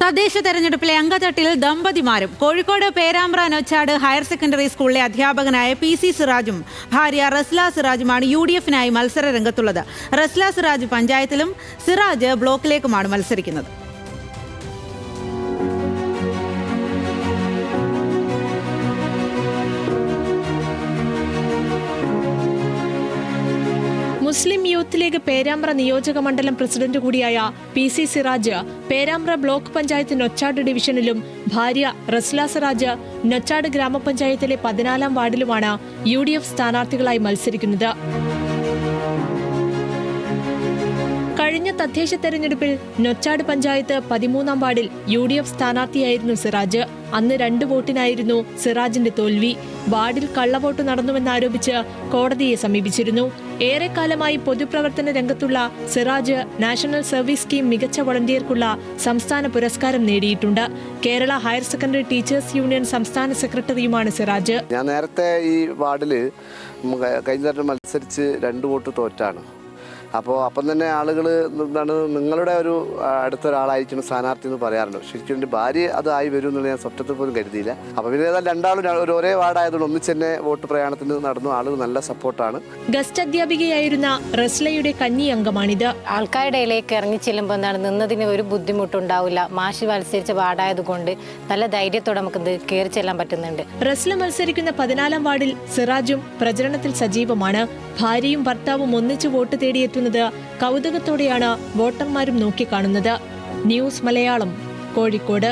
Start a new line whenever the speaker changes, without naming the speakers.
തദ്ദേശ തെരഞ്ഞെടുപ്പിലെ അങ്കത്തട്ടിൽ ദമ്പതിമാരും കോഴിക്കോട് പേരാമ്പ്ര നൊച്ചാട് ഹയർ സെക്കൻഡറി സ്കൂളിലെ അധ്യാപകനായ പി സി സിറാജും ഭാര്യ റസ്ല സിറാജുമാണ് യു ഡി എഫിനായി മത്സര രംഗത്തുള്ളത് റസ്ല സിറാജ് പഞ്ചായത്തിലും സിറാജ് ബ്ലോക്കിലേക്കുമാണ് മത്സരിക്കുന്നത്.
മുസ്ലിം യൂത്ത് ലീഗ് പേരാമ്പ്ര നിയോജക മണ്ഡലം പ്രസിഡന്റ് കൂടിയായ P C Siraj Perambra block panchayat Nochad ഡിവിഷനിലും ഭാര്യ റസ്ല സിറാജ് നൊച്ചാട് ഗ്രാമപഞ്ചായത്തിലെ പതിനാലാം വാർഡിലുമാണ് യു ഡി എഫ് സ്ഥാനാർത്ഥികളായി മത്സരിക്കുന്നത്. കഴിഞ്ഞ തദ്ദേശ തെരഞ്ഞെടുപ്പിൽ നൊച്ചാട് പഞ്ചായത്ത് പതിമൂന്നാം വാർഡിൽ യു ഡി എഫ് സ്ഥാനാർത്ഥിയായിരുന്നു സിറാജ്. അന്ന് രണ്ട് വോട്ടിനായിരുന്നു സിറാജിന്റെ തോൽവി. വാർഡിൽ കള്ളവോട്ട് നടന്നുവെന്നാരോപിച്ച് കോടതിയെ സമീപിച്ചിരുന്നു. ഏറെക്കാലമായി പൊതുപ്രവർത്തന രംഗത്തുള്ള സിറാജ് നാഷണൽ സർവീസ് സ്കീം മികച്ച വളണ്ടിയർക്കുള്ള സംസ്ഥാന പുരസ്കാരം നേടിയിട്ടുണ്ട്. Kerala higher secondary teachers union സംസ്ഥാന സെക്രട്ടറിയുമാണ് സിറാജ്.
ഞാൻ നേരത്തെ ഈ വാർഡിൽ കഴിഞ്ഞ മത്സരിച്ച് രണ്ട് വോട്ട് തോറ്റാണ്. അപ്പോൾ അപ്പം തന്നെ ആളുകൾ എന്താണ് നിങ്ങളുടെ ഒരു ആ, അടുത്തൊരാളായിരിക്കും സ്ഥാനാർത്ഥി എന്ന് പറയാറുണ്ട്. ശരിക്കും എന്റെ ഭാര്യ അതായി വരും എന്നുള്ളത് ഞാൻ സ്വപ്നത്തിൽ പോലും കരുതിയില്ല. അപ്പോൾ പിന്നെ ഏതായാലും രണ്ടാളും ഒരു ഒരേ വാർഡായതുകൊണ്ട് ഒന്നിച്ച് തന്നെ വോട്ട് പ്രയാണത്തിന് നടന്നു ആളുകൾ നല്ല സപ്പോർട്ടാണ്.
ഗസ്റ്റ് അധ്യാപികയായിരുന്ന റസ്ലയുടെ കന്നി അംഗമാണിത്.
ആൾക്കാരുടെ ഇടയിലേക്ക് ഇറങ്ങി ചെല്ലുമ്പോൾ എന്താണ് നിന്നതിന് ഒരു ബുദ്ധിമുട്ടുണ്ടാവില്ല. മാഷി മത്സരിച്ച വാർഡായതുകൊണ്ട് നല്ല ധൈര്യത്തോടെ നമുക്ക് ഇത് കയറി ചെല്ലാൻ പറ്റുന്നുണ്ട്.
റസ്ല മത്സരിക്കുന്ന പതിനാലാം വാർഡിൽ സിറാജും പ്രചരണത്തിൽ സജീവമാണ്. ഭാര്യയും ഭർത്താവും ഒന്നിച്ച് വോട്ട് തേടിയെത്തുന്നത് കൗതുകത്തോടെയാണ് വോട്ടർമാരും നോക്കിക്കാണുന്നത്. ന്യൂസ് മലയാളം കോഴിക്കോട്.